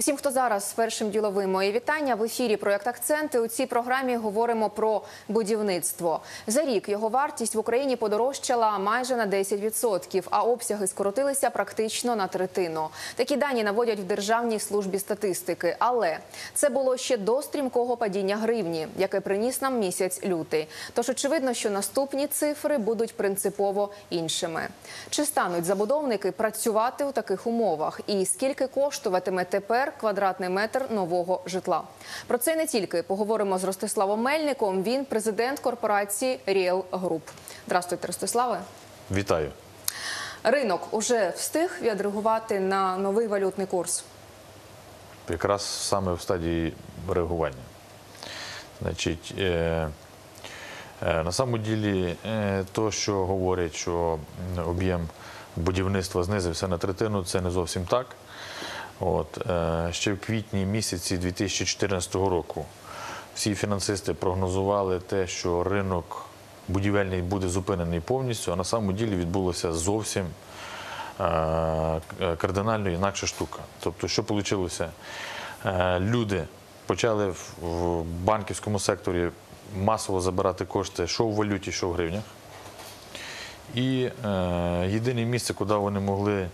Усім, хто зараз з першим діловим мої вітання в ефірі. Проект акценти у цій програмі говоримо про будівництво. За рік його вартість в Україні подорожчала майже на 10%, а обсяги скоротилися практично на третину. Такі дані наводять в Державній службі статистики. Але це було ще до стрімкого падіння гривні, яке приніс нам місяць лютий. Тож очевидно, що наступні цифри будуть принципово іншими. Чи стануть забудовники працювати у таких умовах? І скільки коштуватиме тепер квадратний метр нового житла? Про це не тільки поговоримо з Ростиславом Мельником. Він президент корпорації Ріел Груп. Здравствуйте, Ростиславе. Вітаю. Ринок уже встиг відреагувати на новий валютний курс. Якраз саме в стадії реагування. Значить, е, е, на самому ділі, е, то, що говорять, що об'єм будівництва знизився на третину, це не зовсім так. От, е, ще в квітні місяці 2014 року всі фінансисти прогнозували те, що ринок будівельний буде зупинений повністю, а на самому ділі відбулося зовсім е, е, кардинально інакша штука. Тобто, що вийшло? Люди почали в- банківському секторі масово забирати кошти, що в валюті, що в гривнях. І е, єдине місце, куди вони могли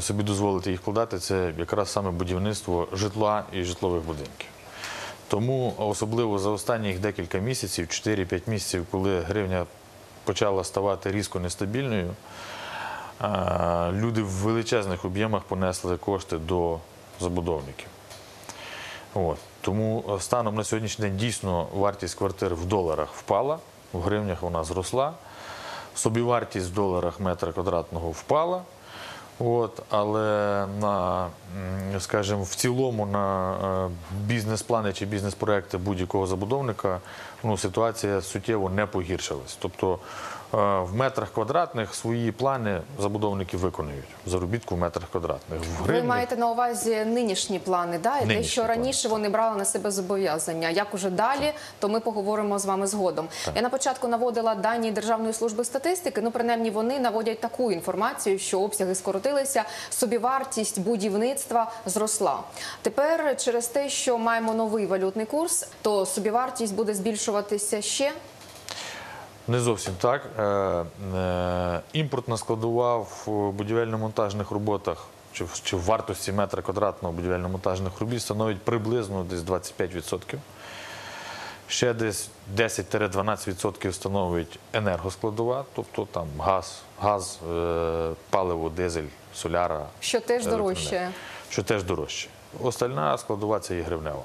собі дозволити їх вкладати, це якраз саме будівництво житла і житлових будинків. Тому особливо за останніх декілька місяців, 4-5 місяців, коли гривня почала ставати різко нестабільною, е, люди в величезних об'ємах понесли кошти до забудовників. От. Тому е, станом на сьогоднішній день дійсно вартість квартир в доларах впала, в гривнях вона зросла. Собівартість в доларах метра квадратного впала. От, але на, скажімо, в цілому на е, бізнес-плани чи бізнес-проекти будь-якого забудовника ну, ситуація суттєво не погіршилась. Тобто в метрах квадратних свої плани забудовники виконують. Заробітку в метрах квадратних. В Ви маєте на увазі нинішні плани, да? і те, що плани. раніше вони брали на себе зобов'язання. Як уже далі, то ми поговоримо з вами згодом. Я на початку наводила дані Державної служби статистики. Ну, принаймні, вони наводять таку інформацію, що обсяги скоротилися, собівартість будівництва зросла. Тепер через те, що маємо новий валютний курс, то собівартість буде збільшуватися ще. Не зовсім так. Е, е, Імпортна складова в будівельно-монтажних роботах чи в, чи в вартості метра квадратного будівельно-монтажних робіт становить приблизно десь 25%. Ще десь 10-12% становить енергоскладова, тобто там газ, газ, е, паливо, дизель, соляра. Що теж дорожчає. Що теж дорожче. Остальна складова це є гривнева.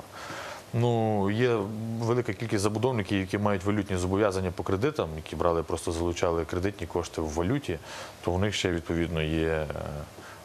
Ну, є велика кількість забудовників, які мають валютні зобов'язання по кредитам, які брали, просто залучали кредитні кошти в валюті, то у них ще відповідно є е,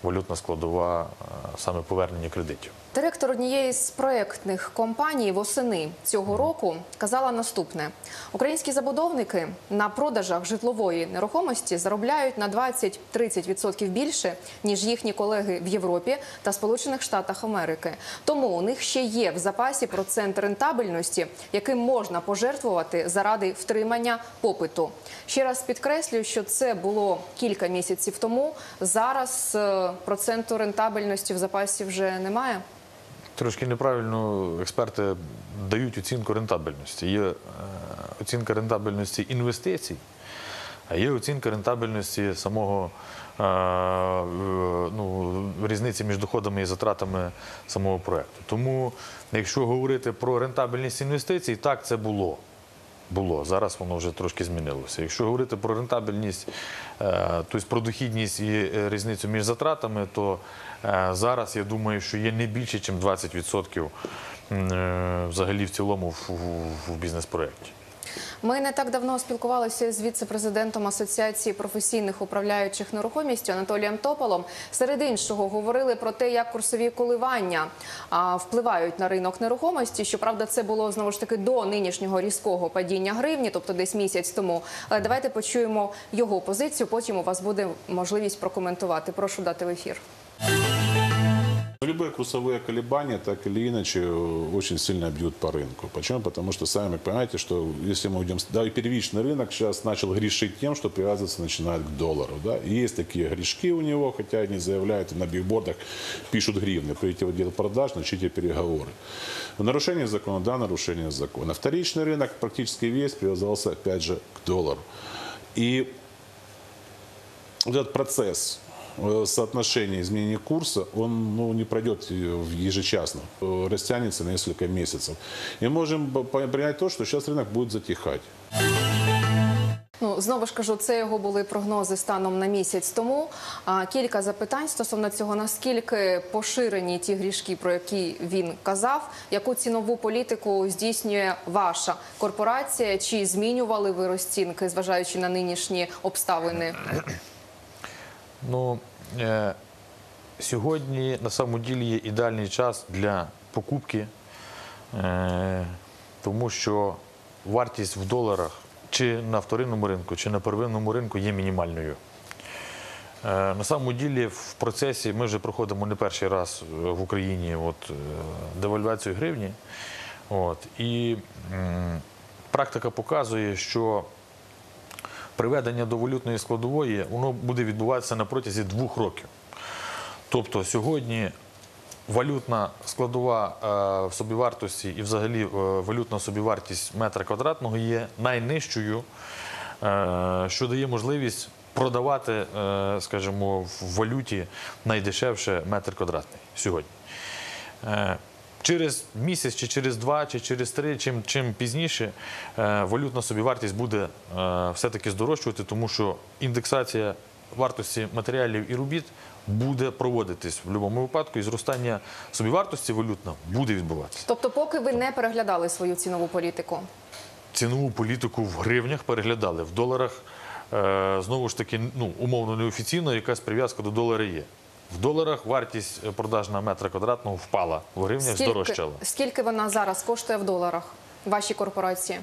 валютна складова е, саме повернення кредитів. Директор однієї з проєктних компаній восени цього року казала наступне: українські забудовники на продажах житлової нерухомості заробляють на 20-30% більше ніж їхні колеги в Європі та Сполучених Штатах Америки. Тому у них ще є в запасі процент рентабельності, яким можна пожертвувати заради втримання попиту. Ще раз підкреслюю, що це було кілька місяців тому. Зараз е, проценту рентабельності в запасі вже немає. Трошки неправильно експерти дають оцінку рентабельності. Є е, оцінка рентабельності інвестицій, а є оцінка рентабельності самого е, ну, різниці між доходами і затратами самого проекту. Тому, якщо говорити про рентабельність інвестицій, так це було. Було зараз воно вже трошки змінилося. Якщо говорити про рентабельність, е, тобто про дохідність і е, різницю між затратами, то е, зараз я думаю, що є не більше, ніж 20% е, взагалі в цілому в бізнес-проєкті. Ми не так давно спілкувалися з віце-президентом Асоціації професійних управляючих нерухомістю Анатолієм Тополом. Серед іншого говорили про те, як курсові коливання впливають на ринок нерухомості. Щоправда, це було знову ж таки до нинішнього різкого падіння гривні, тобто десь місяць тому. Але давайте почуємо його позицію. Потім у вас буде можливість прокоментувати. Прошу дати в ефір. Любые курсовые колебания так или иначе очень сильно бьют по рынку. Почему? Потому что сами понимаете, что если мы уйдем... Да, и первичный рынок сейчас начал грешить тем, что привязываться начинает к доллару. Да? И есть такие грешки у него, хотя они заявляют на бигбордах, пишут гривны. Придите в отдел продаж, начните переговоры. Нарушение закона, да, нарушение закона. Вторичный рынок практически весь привязался, опять же, к доллару. И вот этот процесс э, соотношения изменения курса, он ну, не пройдет э, в ежечасно, э, растянется на несколько месяцев. И можем б- по- принять то, что сейчас рынок будет затихать. Ну знову ж кажу, це його були прогнози станом на місяць тому. А, кілька запитань стосовно цього: наскільки поширені ті грішки, про які він казав, яку цінову політику здійснює ваша корпорація? Чи змінювали ви розцінки, зважаючи на нинішні обставини? Ну, е, сьогодні на самому ділі є ідеальний час для покупки, е, тому що вартість в доларах чи на вторинному ринку, чи на первинному ринку є мінімальною. Е, На самому ділі в процесі ми вже проходимо не перший раз в Україні от, е, девальвацію гривні. От, і м, практика показує, що приведення до валютної складової воно буде відбуватися на протязі двох років. Тобто сьогодні валютна складова е, в собівартості і взагалі е, валютна собівартість метра квадратного є найнижчою, е, що дає можливість продавати, скажімо, в валюті найдешевше метр квадратний сьогодні. Через місяць, чи через два, чи через три, чим, чим пізніше, е, валютна собівартість буде е, все-таки здорожчувати, тому що індексація вартості матеріалів і робіт буде проводитись в будь-якому випадку, і зростання собівартості валютна буде відбуватися. Тобто, поки ви не переглядали свою цінову політику. Цінову політику в гривнях переглядали, в доларах е, знову ж таки, ну, умовно неофіційно, якась прив'язка до долара є. В доларах вартість е, продажна метра квадратного впала, в гривнях Скільки, здорожчала. скільки вона зараз коштує в доларах? Вашій корпорації?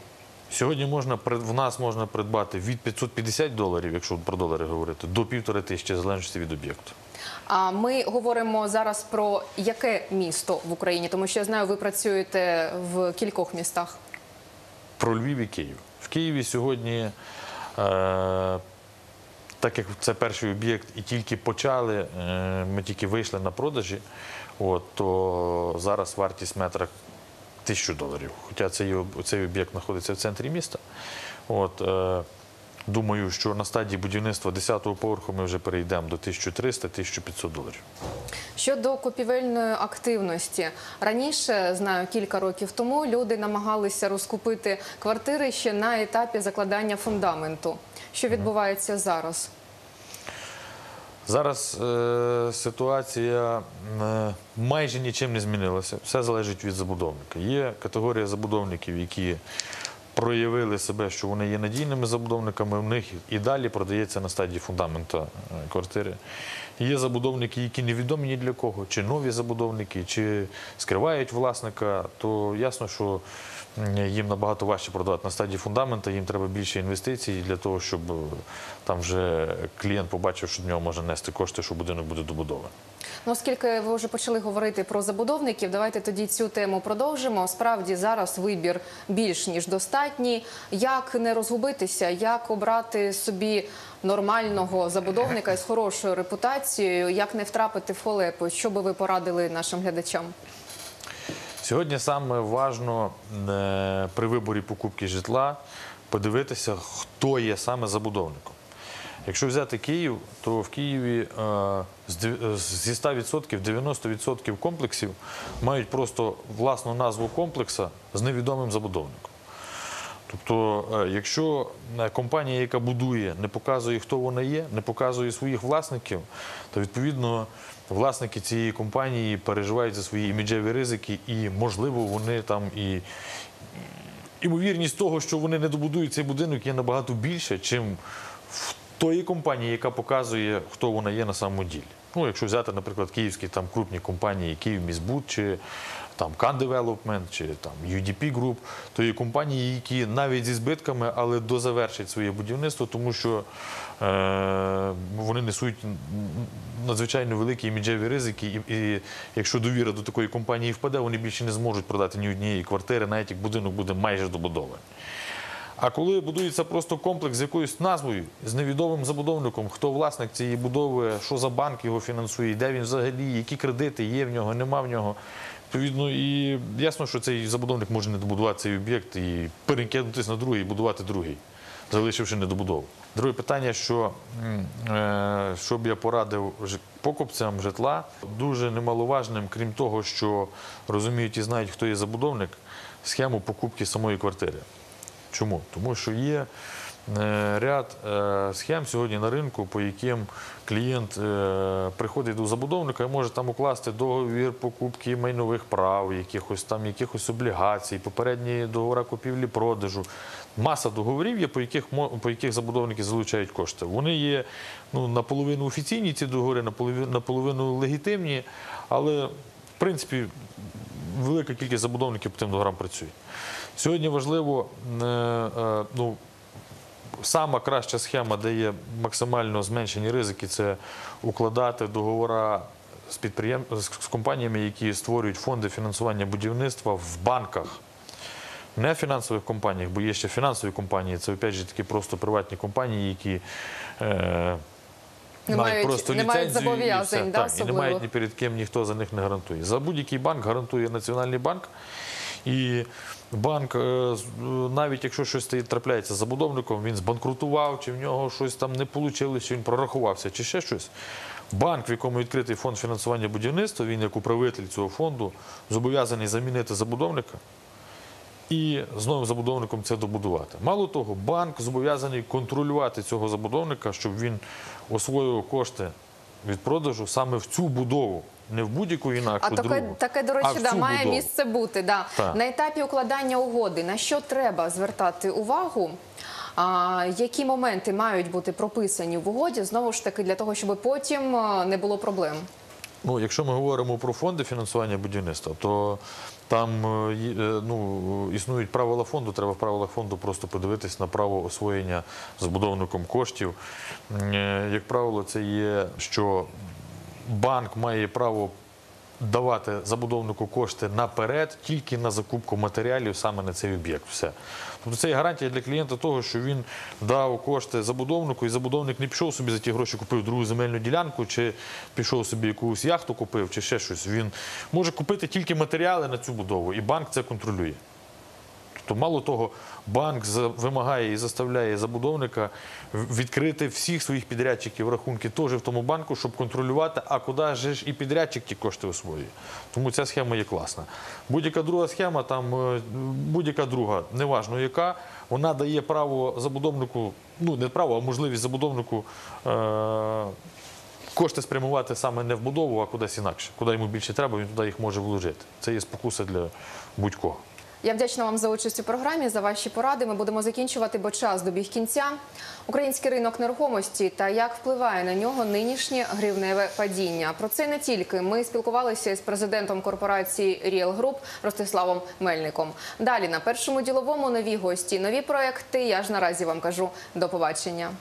Сьогодні можна прид- в нас можна придбати від 550 доларів, якщо про долари говорити, до півтори тисячі, в залежності від об'єкту. А ми говоримо зараз про яке місто в Україні, тому що я знаю, ви працюєте в кількох містах. Про Львів і Київ. В Києві сьогодні, е, так як це перший об'єкт і тільки почали, е, ми тільки вийшли на продажі, от, то зараз вартість метра тисячу доларів. Хоча цей, цей об'єкт знаходиться в центрі міста. От, е, думаю, що на стадії будівництва 10-го поверху ми вже перейдемо до 1300-1500 доларів. Щодо купівельної активності, раніше знаю кілька років тому люди намагалися розкупити квартири ще на етапі закладання фундаменту. Що відбувається зараз? Зараз е, ситуація е, майже нічим не змінилася. Все залежить від забудовника. Є категорія забудовників, які проявили себе, що вони є надійними забудовниками. У них і далі продається на стадії фундамента е, квартири. Є забудовники, які невідомі ні для кого, чи нові забудовники, чи скривають власника, то ясно, що їм набагато важче продавати на стадії фундамента, їм треба більше інвестицій для того, щоб е, там вже клієнт побачив, що до нього може нести кошти, що будинок буде добудований. Ну, оскільки ви вже почали говорити про забудовників, давайте тоді цю тему продовжимо. Справді зараз вибір більш ніж достатній. Як не розгубитися, як обрати собі нормального забудовника з хорошою репутацією, як не втрапити в холепу? Що би ви порадили нашим глядачам? Сьогодні саме важно е, при виборі покупки житла подивитися, хто є саме забудовником. Якщо взяти Київ, то в Києві е, дев- зі 100% 90% комплексів мають просто власну назву комплекса з невідомим забудовником. Тобто, е, якщо е, компанія, яка будує, не показує, хто вона є, не показує своїх власників, то відповідно власники цієї компанії переживають за свої іміджеві ризики, і можливо вони там і імовірність того, що вони не добудують цей будинок, є набагато більше, чим в тої компанії, яка показує, хто вона є на самому ділі. Ну, якщо взяти, наприклад, київські там крупні компанії, Київміськбуд чи там Can Development чи там UDP Group, то є компанії, які навіть зі збитками, але дозавершать своє будівництво, тому що е, вони несуть надзвичайно великі іміджеві ризики, і, і якщо довіра до такої компанії впаде, вони більше не зможуть продати ні однієї квартири, навіть як будинок буде майже добудований. А коли будується просто комплекс з якоюсь назвою, з невідомим забудовником, хто власник цієї будови, що за банк його фінансує, де він взагалі, які кредити є в нього, нема в нього. Відповідно, і ясно, що цей забудовник може не добудувати цей об'єкт і перекинутися на другий і будувати другий, залишивши недобудову. Друге питання, що е, що б я порадив покупцям житла, дуже немаловажним, крім того, що розуміють і знають, хто є забудовник, схему покупки самої квартири. Чому? Тому що є ряд е, схем сьогодні на ринку, по яким клієнт е, приходить до забудовника і може там укласти договір покупки майнових прав, якихось там якихось облігацій, попередні договори купівлі-продажу. Маса договорів є, по яких по яких забудовники залучають кошти. Вони є ну, наполовину офіційні ці договори, наполовину, наполовину легітимні, але в принципі велика кількість забудовників по тим договорам працює. Сьогодні важливо, е, е, ну, сама краща схема, де є максимально зменшені ризики, це укладати договори з підприєм... з компаніями, які створюють фонди фінансування будівництва в банках. Не в фінансових компаніях, бо є ще фінансові компанії, це опять же такі просто приватні компанії, які е, Не мають- не мають ліцензію і зобов'язань, все. да, так, і не мають ні перед ким ніхто за них не гарантує. За будь-який банк гарантує Національний банк. І банк, е, е, навіть якщо щось трапляється з забудовником, він збанкрутував, чи в нього щось там не вийшло, чи він прорахувався, чи ще щось. Банк, в якому відкритий фонд фінансування будівництва, він як управитель цього фонду зобов'язаний замінити забудовника і з новим забудовником це добудувати. Мало того, банк зобов'язаний контролювати цього забудовника, щоб він освоював кошти від продажу саме в цю будову, не в будь-яку інакшу А таке, другу. таке, до речі, в да, має будову. місце бути. Да. Так. На етапі укладання угоди на що треба звертати увагу? А, які моменти мають бути прописані в угоді знову ж таки для того, щоб потім не було проблем? Ну, якщо ми говоримо про фонди фінансування будівництва, то там е, е, ну, існують правила фонду. Треба в правилах фонду просто подивитись на право освоєння забудовником коштів. Е, Як правило, це є, що банк має право давати забудовнику кошти наперед тільки на закупку матеріалів саме на цей об'єкт. Все. Тобто це є гарантія для клієнта того, що він дав кошти забудовнику, і забудовник не пішов собі за ті гроші, купив другу земельну ділянку, чи пішов собі якусь яхту купив, чи ще щось. Він може купити тільки матеріали на цю будову, і банк це контролює. Тобто, мало того, банк вимагає і заставляє забудовника відкрити всіх своїх підрядчиків рахунки теж в тому банку, щоб контролювати, а куди ж і підрядчик ті кошти освоює. Тому ця схема є класна. Будь-яка друга схема, там е, будь-яка друга, неважно яка, вона дає право забудовнику, ну не право, а можливість забудовнику. Е- Кошти спрямувати саме не в будову, а кудись інакше. Куди йому більше треба, він туди їх може вложити. Це є спокуса для будь-кого. Я вдячна вам за участь у програмі, за ваші поради. Ми будемо закінчувати, бо час добіг кінця. Український ринок нерухомості та як впливає на нього нинішнє гривневе падіння. Про це не тільки ми спілкувалися з президентом корпорації Ріел Груп Ростиславом Мельником. Далі на першому діловому нові гості, нові проекти. Я ж наразі вам кажу до побачення.